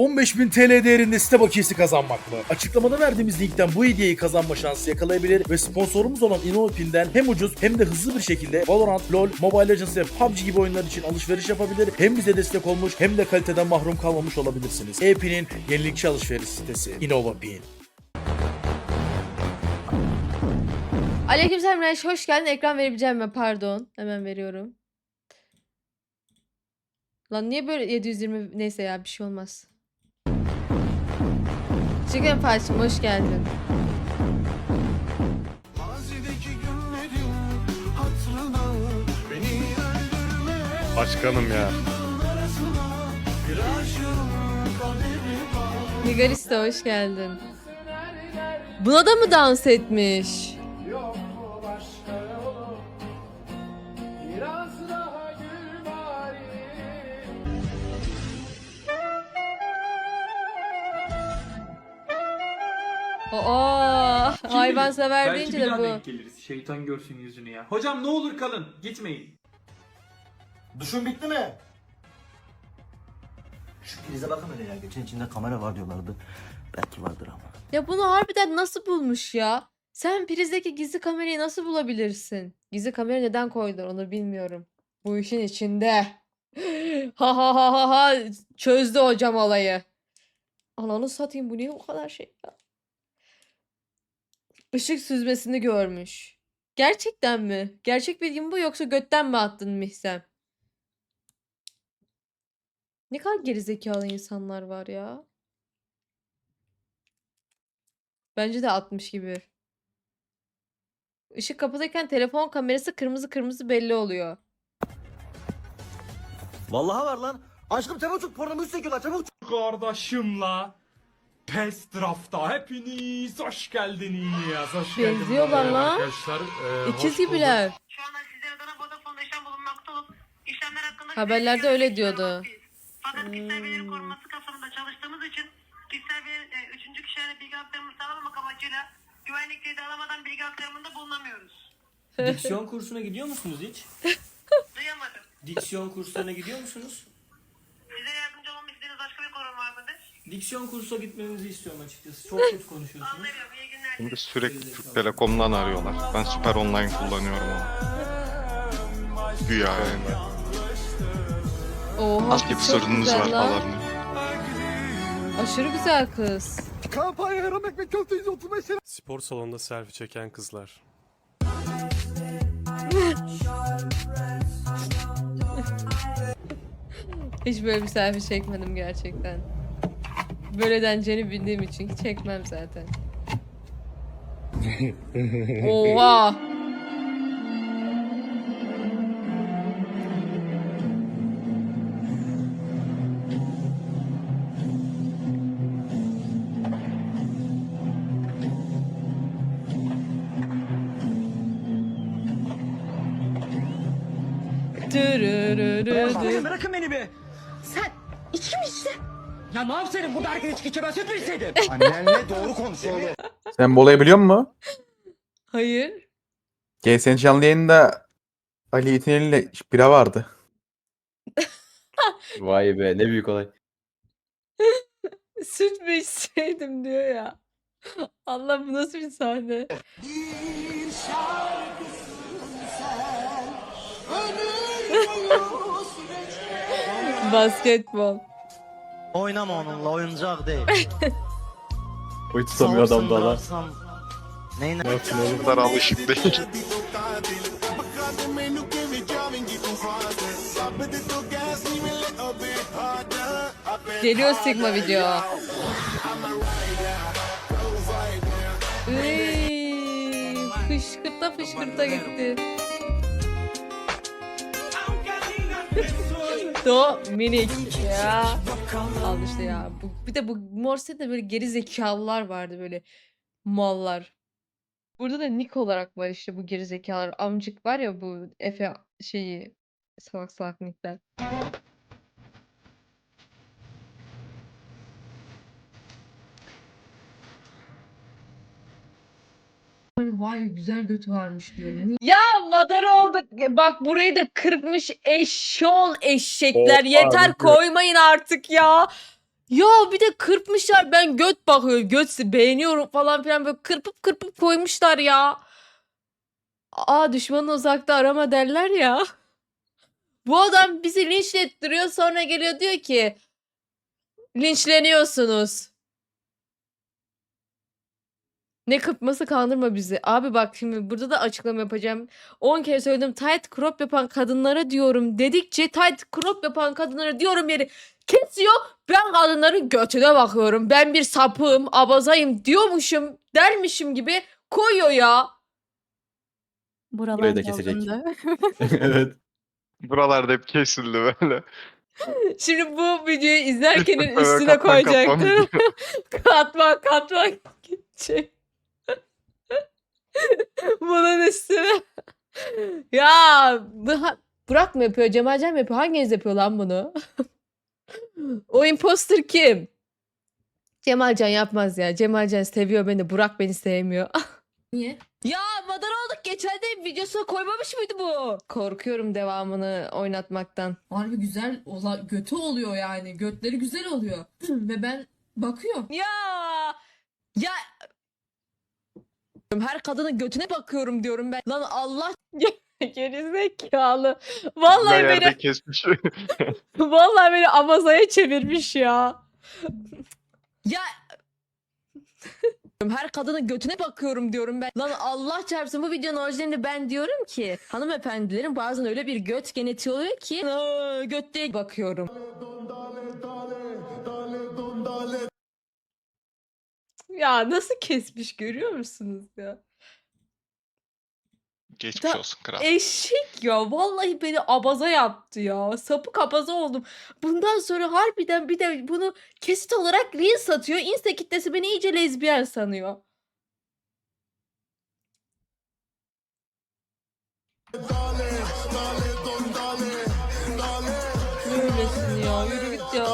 15.000 TL değerinde site bakiyesi kazanmak mı? Açıklamada verdiğimiz linkten bu hediyeyi kazanma şansı yakalayabilir ve sponsorumuz olan InnoPin'den hem ucuz hem de hızlı bir şekilde Valorant, LoL, Mobile Legends ve PUBG gibi oyunlar için alışveriş yapabilir. Hem bize destek olmuş hem de kaliteden mahrum kalmamış olabilirsiniz. E-Pin'in yenilikçi alışveriş sitesi InnovaPin. Aleykümselam Reş, hoş geldin. Ekran verebileceğim mi? Pardon. Hemen veriyorum. Lan niye böyle 720 neyse ya bir şey olmaz. Çıkın Fatih'im hoş geldin. Başkanım ya. Nigarista hoş geldin. Buna da mı dans etmiş? Yok Aa, hayvan sever Belki deyince bir de daha bu. denk geliriz. Şeytan görsün yüzünü ya. Hocam ne olur kalın. Gitmeyin. Duşun bitti mi? Şu prize bakın hele ya. Geçen içinde kamera var diyorlardı. Belki vardır ama. Ya bunu harbiden nasıl bulmuş ya? Sen prizdeki gizli kamerayı nasıl bulabilirsin? Gizli kamera neden koydular onu bilmiyorum. Bu işin içinde. Ha ha ha ha ha çözdü hocam olayı. Ananı satayım bu niye bu kadar şey ya? Işık süzmesini görmüş. Gerçekten mi? Gerçek bilgi mi bu yoksa götten mi attın Mihsem? Ne kadar gerizekalı insanlar var ya. Bence de 60 gibi. Işık kapalıyken telefon kamerası kırmızı kırmızı belli oluyor. Vallahi var lan. Aşkım çabuk tut pornomu çekiyorlar çabuk tut. Kardeşimla PES Draft'a hepiniz hoş geldiniz. Hoş geldiniz. Benziyorlar lan. Arkadaşlar. Ee, İkiz hoş gibiler. Şu anda sizlere Adana Vodafone işlem bulunmakta olup işlemler hakkında Haberlerde öyle diyordu. vermekteyiz. Fakat kişisel verileri Hmm. korunması kapsamında çalıştığımız için kişisel veri, e, üçüncü kişilere bilgi aktarımı sağlamamak amacıyla güvenlik teyidi alamadan bilgi aktarımında bulunamıyoruz. Diksiyon kursuna gidiyor musunuz hiç? Duyamadım. Diksiyon kurslarına gidiyor musunuz? Diksiyon kursa gitmenizi istiyorum açıkçası. Çok kötü konuşuyorsunuz. Şimdi sürekli Türk Telekom'dan arıyorlar. Ben süper online kullanıyorum onu. Güya yani. Oha Altyapı çok sorununuz güzel var lan. falan. Aşırı güzel kız. Kampanya yaram ekmek köfte 135 lira. Spor salonunda selfie çeken kızlar. Hiç böyle bir selfie çekmedim gerçekten. Böyle deneceğini bildiğim için hiç çekmem zaten. Oha. Dırırırırı. Bırakın beni be. Annenle doğru konuş oğlum. Sen bu olayı biliyor musun? Hayır. GSN canlı yayında Ali Yetineli ile bira vardı. Vay be ne büyük olay. Süt mü içseydim diyor ya. Allah bu nasıl bir sahne? Basketbol. Oynama onunla oyuncak değil. Oy tutamıyor adam da lan. Ne yaptın oğlum? kadar alışık değil. Geliyor Sigma video. Iy, fışkırta fışkırta gitti. Do minik ya. Al işte ya. Bu, bir de bu Morse'de böyle geri zekalılar vardı böyle mallar. Burada da nick olarak var işte bu geri zekalar. Amcık var ya bu Efe şeyi salak salak nickler. Vay güzel götü varmış diyor. Ya madar olduk. Bak burayı da kırpmış eşşol eşekler. Oha, Yeter diyor? koymayın artık ya. Ya bir de kırpmışlar ben göt bakıyorum göt beğeniyorum falan filan böyle kırpıp kırpıp koymuşlar ya. Aa düşmanı uzakta arama derler ya. Bu adam bizi linçlettiriyor sonra geliyor diyor ki linçleniyorsunuz. Ne kırpması kandırma bizi. Abi bak şimdi burada da açıklama yapacağım. 10 kere söyledim tight crop yapan kadınlara diyorum dedikçe tight crop yapan kadınlara diyorum yeri kesiyor. Ben kadınların götüne bakıyorum. Ben bir sapığım, abazayım diyormuşum, dermişim gibi koyuyor ya. Burayı da kesecek. evet. Buralarda hep kesildi böyle. Şimdi bu videoyu izlerkenin üstüne katman katman koyacaktım. katman katman gidecek. Bunun üstüne. ya bu- Burak mı yapıyor? Cemalcan mı yapıyor? Hanginiz yapıyor lan bunu? o imposter kim? Cemalcan yapmaz ya. Cemalcan seviyor beni. Burak beni sevmiyor. Niye? Ya madar olduk. Geçen de videosuna koymamış mıydı bu? Korkuyorum devamını oynatmaktan. Harbi güzel ola götü oluyor yani. Götleri güzel oluyor. Ve ben bakıyorum. Ya ya her kadının götüne bakıyorum diyorum ben. Lan Allah gerizekalı. Vallahi Güzel beni kesmiş. vallahi beni Amaza'ya çevirmiş ya. ya her kadının götüne bakıyorum diyorum ben. Lan Allah çarpsın bu videonun orijinalinde ben diyorum ki hanımefendilerin bazen öyle bir göt genetiği oluyor ki "Aa, götte bakıyorum. Ya nasıl kesmiş görüyor musunuz ya? Geçmiş Da- olsun kral. Eşek ya vallahi beni abaza yaptı ya. Sapık abaza oldum. Bundan sonra harbiden bir de bunu kesit olarak Reels atıyor. Insta kitlesi beni iyice lezbiyen sanıyor. Böylesin ya yürü git ya.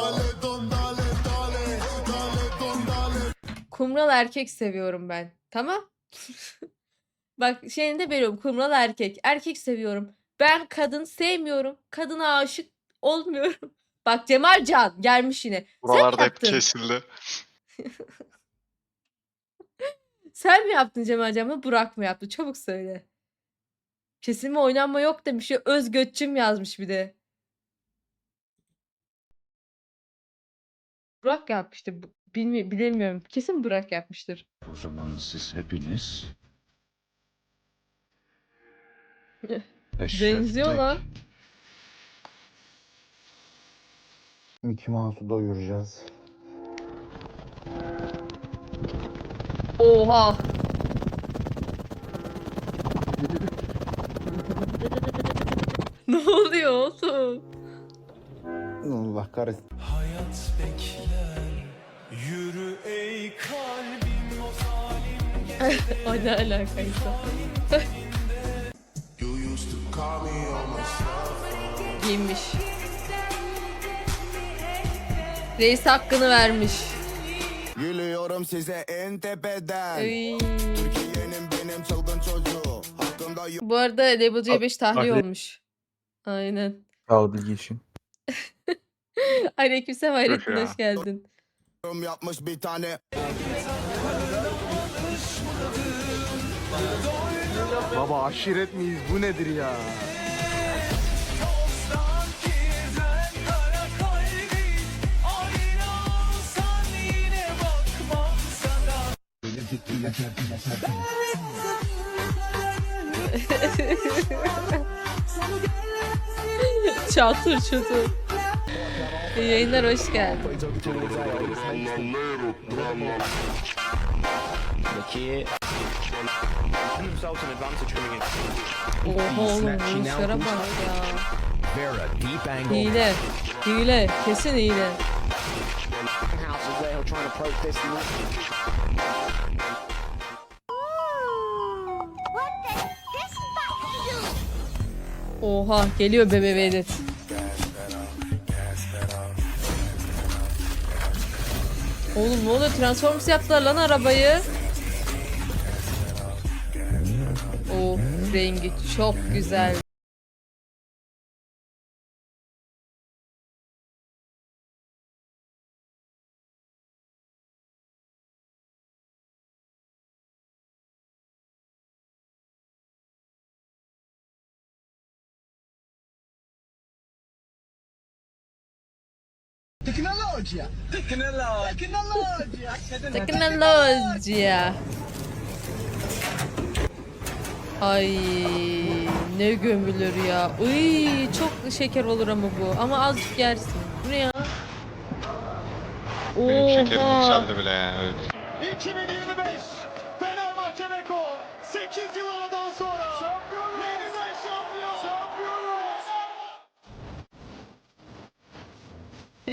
Kumral erkek seviyorum ben. Tamam. Bak şeyini de veriyorum. Kumral erkek. Erkek seviyorum. Ben kadın sevmiyorum. Kadına aşık olmuyorum. Bak Cemal Can gelmiş yine. Buralarda hep yaptın. kesildi. Sen mi yaptın Cemal Can mı Burak mı yaptı? Çabuk söyle. Kesilme oynanma yok demiş ya. Özgötçüm yazmış bir de. Burak yapmıştır. Bilmi bilemiyorum. Kesin Burak yapmıştır. O zaman siz hepiniz Benziyor lan. Mickey Mouse'u doyuracağız. Oha. ne oluyor oğlum? Allah kahretsin. O ne alakaysa. Giymiş. Reis hakkını vermiş. Gülüyorum size en tepeden Ay. Türkiye'nin benim çılgın çocuğu Hakkımda Bu arada Level C5 tahliye tahliye. olmuş. Aynen. Sağ ol bilgi için. Aleykümselam Hayrettin hoş geldin. Yorum yapmış bir tane Baba aşiret miyiz? Bu nedir ya? Çatır çatır. İyi yayınlar hoş geldin. Oha oğlum işlere bak ya. Hile. Hile. Kesin hile. Oha geliyor bebe velet. Oğlum ne oluyor? Transformers yaptılar lan arabayı. O rengi çok güzel. Teknoloji. Ay ne gömülür ya. Uy çok şeker olur ama bu. Ama azıcık yersin. Bu ne ya? Benim şekerim Oha. yükseldi bile ya. Evet. 2025 Fenerbahçe Beko 8 yıl aradan sonra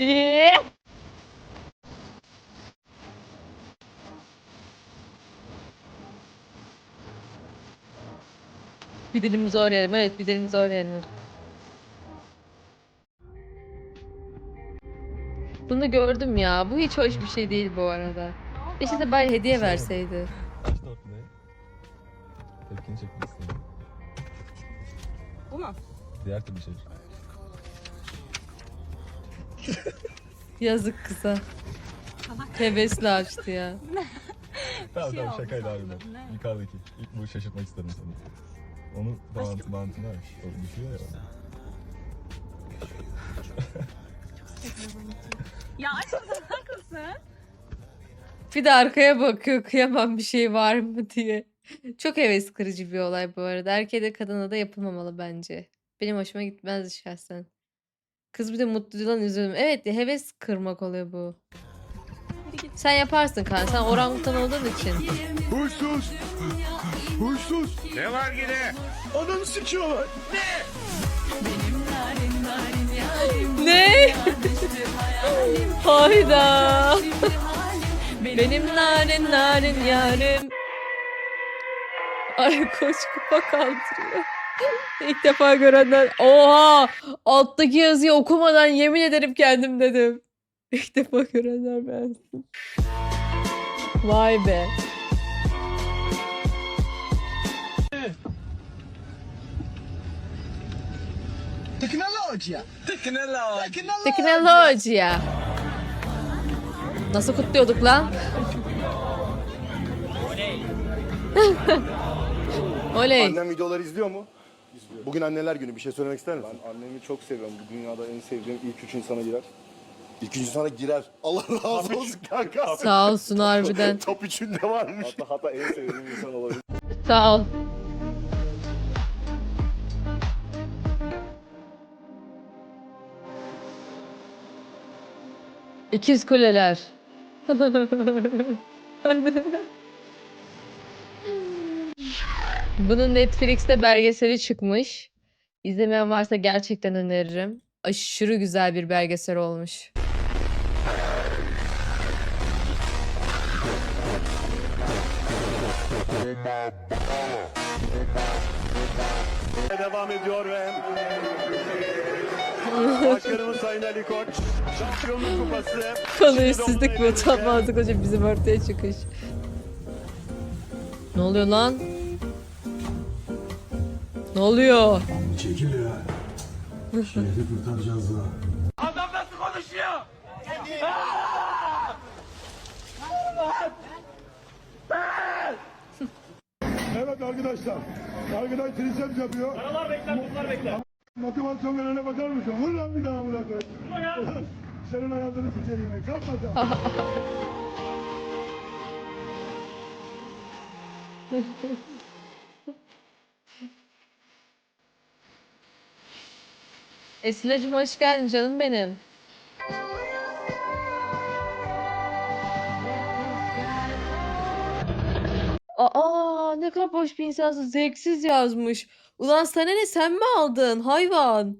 Bir dilimi zor yerim. Evet bir dilimi zor yerim. Bunu gördüm ya. Bu hiç hoş bir şey değil bu arada. İşte de bari hediye verseydi. Tepkini çekmek istedim. Bu mu? Diğer türlü şey. Yazık kıza. Hevesli açtı ya. Tamam tamam şakaydı abi ben. Yukarıdaki. İlk bu şaşırtmak istedim seni. Onu bağlantı bağlantını aç. O düşüyor ya. Ya aşkım haklısın. Bir de arkaya bakıyor kıyamam bir şey var mı diye. Çok heves kırıcı bir olay bu arada. Erkeğe de kadına da yapılmamalı bence. Benim hoşuma gitmezdi şahsen. Kız bir de mutludan üzüldüm. Evet heves kırmak oluyor bu. Sen yaparsın kan. Sen orangutan olduğun için. Huysuz. Huysuz. Ne var yine? Ananı sikiyorlar. Ne? Hayda. Benim narin narin yarim. Ay koç kupa kaldırıyor. İlk defa görenler. Oha! Alttaki yazıyı okumadan yemin ederim kendim dedim. İlk defa görenler beğensin. Vay be. Teknoloji. Teknoloji. Teknoloji ya. Nasıl kutluyorduk lan? Oley. Annem videoları izliyor mu? Bugün anneler günü bir şey söylemek ister misin? Ben annemi çok seviyorum. Bu dünyada en sevdiğim ilk üç insana girer. İlk üç insana girer. Allah razı olsun kanka. Sağ olsun harbiden. Top üçünde varmış. Hatta, hatta en sevdiğim insan olabilir. Sağ ol. İkiz kuleler. Bunun Netflix'te belgeseli çıkmış. İzlemeyen varsa gerçekten öneririm. Aşırı güzel bir belgesel olmuş. Devam ediyor ve Başkanımız Sayın Ali Koç Şampiyonluk Kupası işsizlik ve utanmazlık hocam bizim ortaya çıkış. Ne oluyor lan? Ne oluyor? Çekil ya. Şehri kurtaracağız da. Evet arkadaşlar. Arkadaş triceps yapıyor. Karalar bekler, bunlar bekler. Motivasyonlarına bakar mısın? Vur lan bir daha bırak. Senin hayatını sıçrayım. Kalkma sen. Esilacım hoş geldin canım benim. Aa ne kadar boş bir insansın. Zevksiz yazmış. Ulan sana ne sen mi aldın hayvan?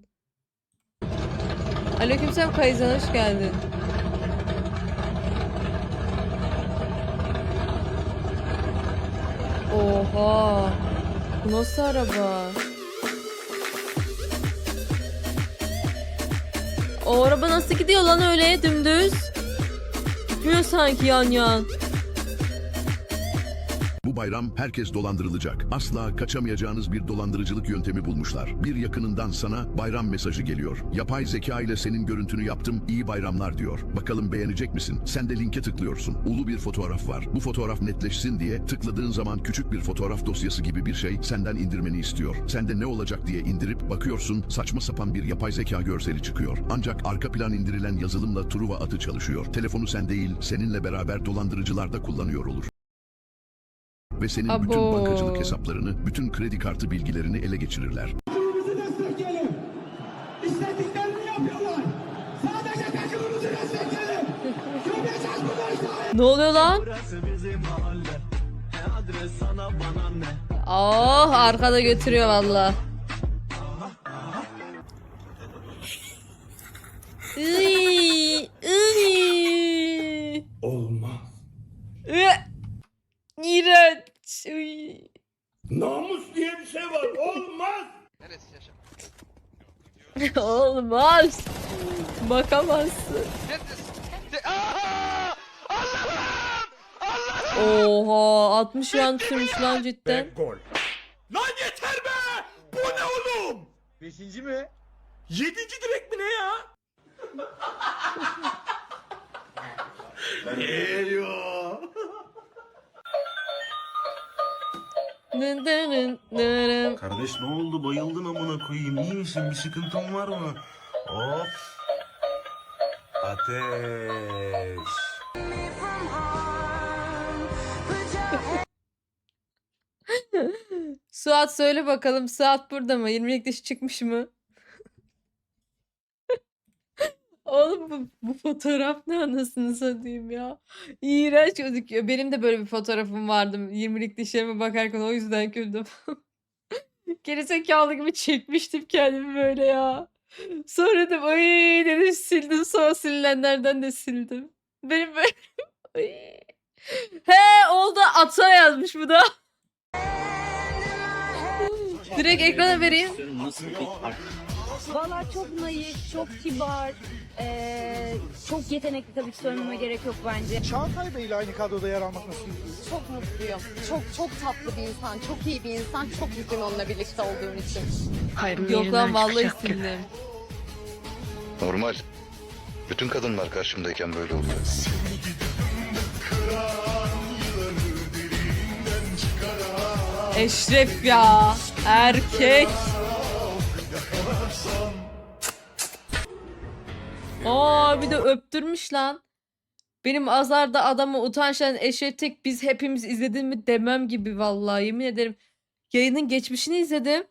Aleykümselam Kayızan hoş geldin. Oha. Bu nasıl araba? O araba nasıl gidiyor lan öyle dümdüz? Gitmiyor sanki yan yan. Bayram herkes dolandırılacak. Asla kaçamayacağınız bir dolandırıcılık yöntemi bulmuşlar. Bir yakınından sana bayram mesajı geliyor. Yapay zeka ile senin görüntünü yaptım, iyi bayramlar diyor. Bakalım beğenecek misin? Sen de linke tıklıyorsun. Ulu bir fotoğraf var. Bu fotoğraf netleşsin diye tıkladığın zaman küçük bir fotoğraf dosyası gibi bir şey senden indirmeni istiyor. Sen de ne olacak diye indirip bakıyorsun saçma sapan bir yapay zeka görseli çıkıyor. Ancak arka plan indirilen yazılımla Truva atı çalışıyor. Telefonu sen değil, seninle beraber dolandırıcılar da kullanıyor olur. Ve senin bütün Abo. bankacılık hesaplarını, bütün kredi kartı bilgilerini ele geçirirler. Ne oluyor lan? Oh arkada götürüyor valla. Iy, iy. Olmaz. Ü, Uy. Namus diye bir şey var. Olmaz. Olmaz. Bakamazsın. Oha 60 yan sürmüş lan cidden. Gol. Lan yeter be! Bu ne oğlum? Beşinci mi? Yedinci direk mi ne ya? Geliyor. Kardeş ne oldu bayıldın amına koyayım iyi misin bir sıkıntın var mı? Hop. Ateş. Suat söyle bakalım Suat burada mı? 20'lik dışı çıkmış mı? Oğlum bu, bu fotoğraf ne anasını satayım ya. İğrenç gözüküyor. Benim de böyle bir fotoğrafım vardı. 20'lik dişlerime bakarken o yüzden güldüm. Gerizekalı gibi çekmiştim kendimi böyle ya. Sonra dedim ay dedim sildim sonra sililenlerden de sildim. Benim böyle Ay. He oldu ata yazmış bu da. Direkt ekrana vereyim. Valla çok naif, çok kibar, eee, çok yetenekli tabii ki söylememe gerek yok bence. Çağatay Bey ile aynı kadroda yer almak nasıl? Çok mutluyum. Çok çok tatlı bir insan, çok iyi bir insan. Çok mutluyum onunla birlikte olduğum için. Yok lan vallahi sildim. Normal. Bütün kadınlar karşımdayken böyle oluyor. Eşref ya. Erkek. Aa bir de öptürmüş lan. Benim azarda adamı utançtan Eşref tek biz hepimiz izledin mi demem gibi vallahi yemin ederim. Yayının geçmişini izledim.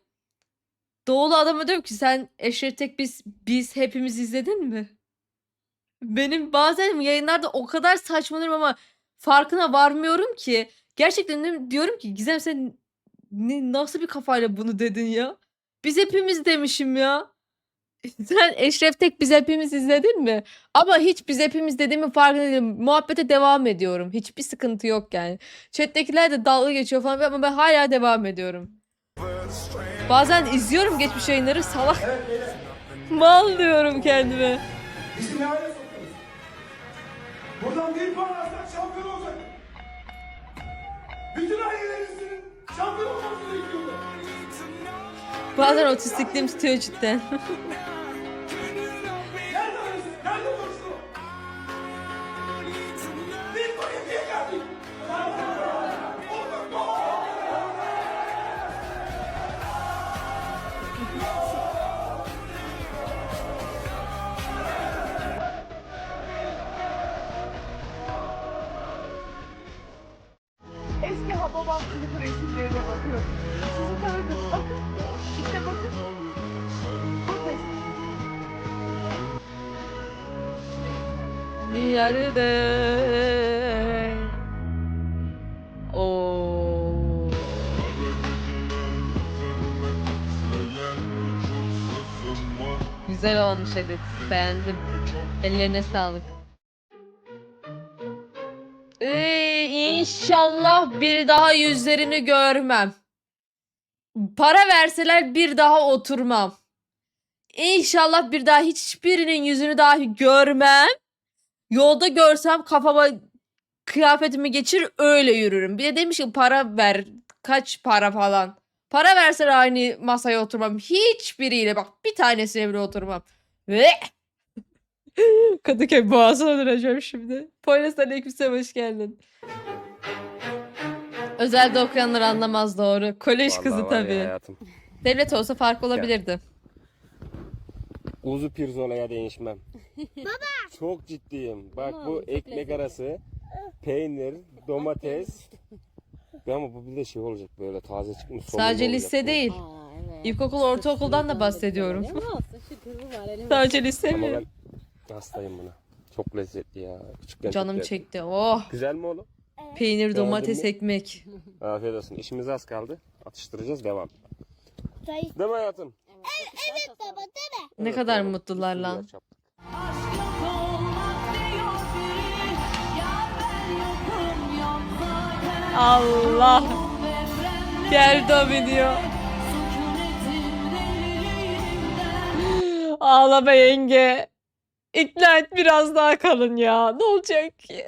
Doğulu adama diyorum ki sen Eşref tek biz biz hepimiz izledin mi? Benim bazen yayınlarda o kadar saçmalarım ama farkına varmıyorum ki. Gerçekten diyorum ki Gizem sen nasıl bir kafayla bunu dedin ya? Biz hepimiz demişim ya. Sen Eşref Tek biz hepimiz izledin mi? Ama hiç biz hepimiz dediğimin farkında değilim. Muhabbete devam ediyorum. Hiçbir sıkıntı yok yani. Chat'tekiler de dalga geçiyor falan ama ben hala devam ediyorum. Bazen izliyorum geçmiş yayınları salak. Mal diyorum kendime. Buradan bir puan şampiyon olacak. Bütün ailelerimizin şampiyon olması gerekiyordu. Bazen otistikliğim tutuyor cidden. Yarıda. Oo. Güzel olmuş evet. Beğendim. Ellerine sağlık. Ee, inşallah bir daha yüzlerini görmem. Para verseler bir daha oturmam. İnşallah bir daha hiçbirinin yüzünü dahi görmem. Yolda görsem kafama kıyafetimi geçir öyle yürürüm. Bir de demiş ki para ver. Kaç para falan. Para versen aynı masaya oturmam. Hiçbiriyle bak bir tanesiyle bile oturmam. Ve Kadıköy boğazına döneceğim şimdi. Polis aleykümselam hoş geldin. Özelde okuyanlar anlamaz doğru. Kolej kızı tabii. Devlet olsa fark olabilirdi. Kuzu pirzolaya değişmem. Baba. Çok ciddiyim. Bak bu ekmek arası, peynir, domates. Ama bu bir de şey olacak böyle taze çıkmış. somun Sadece olacak lise bu. değil. İlkokul, ortaokuldan da bahsediyorum. Sadece lise Ama mi? ben hastayım buna. Çok lezzetli ya. Küçükken çok Canım çekti. Oh. Güzel mi oğlum? Peynir, Beğendin domates, mi? ekmek. Afiyet olsun. İşimiz az kaldı. Atıştıracağız devam. Değil mi hayatım? Ne kadar mutlular lan. Allah. Geldi o video. Ağlama yenge. İkna et biraz daha kalın ya. Ne olacak ki?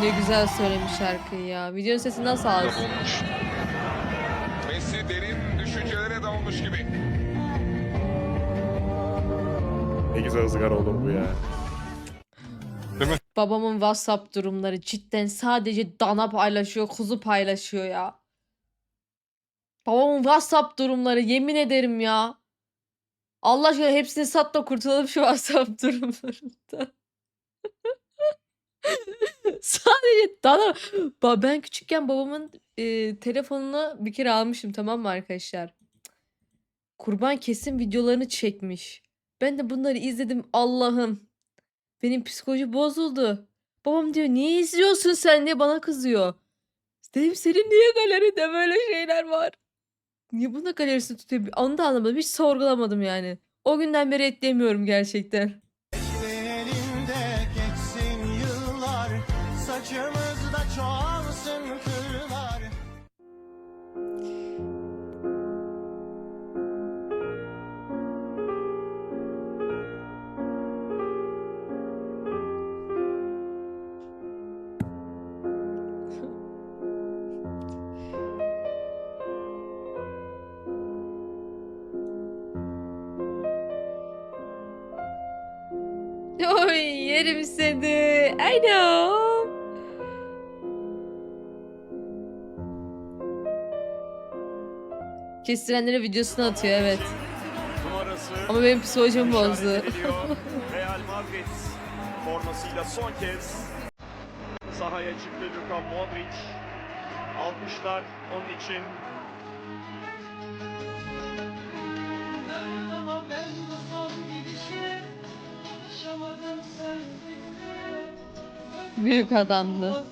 Ne güzel söylemiş şarkıyı ya. Videonun sesi nasıl az? Messi derin düşüncelere dalmış gibi. Ne güzel ızgara olur bu ya. Babamın WhatsApp durumları cidden sadece dana paylaşıyor, kuzu paylaşıyor ya. Babamın WhatsApp durumları yemin ederim ya. Allah aşkına hepsini sat da kurtulalım şu WhatsApp durumlarından. Sadece dana. Ba- Ben küçükken babamın e, telefonunu bir kere almışım tamam mı arkadaşlar? Kurban kesim videolarını çekmiş. Ben de bunları izledim Allah'ım. Benim psikoloji bozuldu. Babam diyor niye izliyorsun sen diye bana kızıyor. Dedim senin niye galeride böyle şeyler var? Niye bunda galerisini tutuyor? Bir anda anlamadım. Hiç sorgulamadım yani. O günden beri etlemiyorum gerçekten. Oy yerim seni. I know. Kestirenlere videosunu atıyor evet. Ama benim psikolojimi bozdu. Real Madrid formasıyla son kez sahaya çıktı Luka Modric. Alkışlar onun için. Büyük adamdı.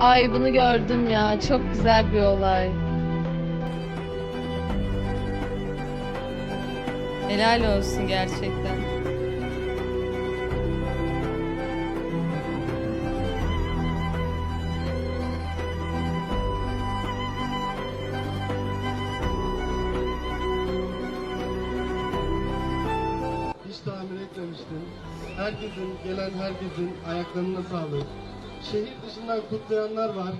Ay bunu gördüm ya. Çok güzel bir olay. Helal olsun gerçekten. Herkesin, gelen herkesin ayaklarına sağlık. Şehir dışından kutlayanlar var.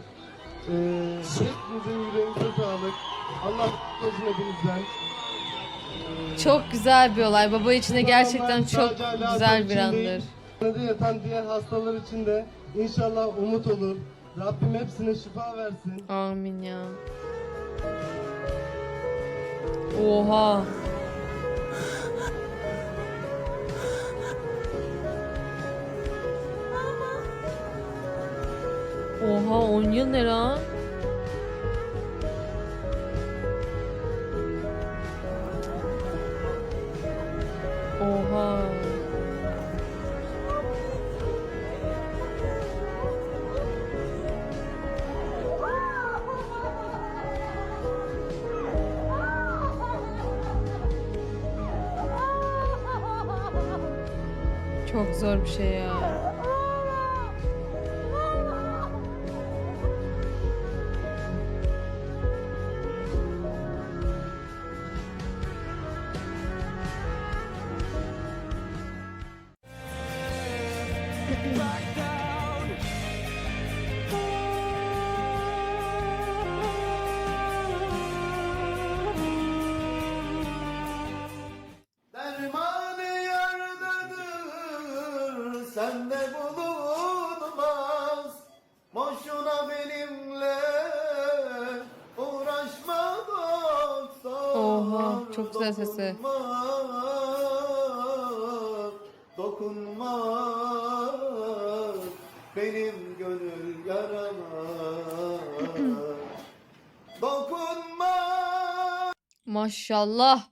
Ee, hepinizin yüreğinize sağlık. Allah mutlu olsun hepinizden. Çok güzel bir olay. Baba için de gerçekten çok güzel bir andır. Hastanede yatan diğer hastalar için de inşallah umut olur. Rabbim hepsine şifa versin. Amin ya. Oha. Oha 10 yıl ne lan? Oha. Çok zor bir şey ya. Sende bulunmaz. Boşuna benimle uğraşma doktor. Oha, çok güzel sesi. Dokunma, Maşallah.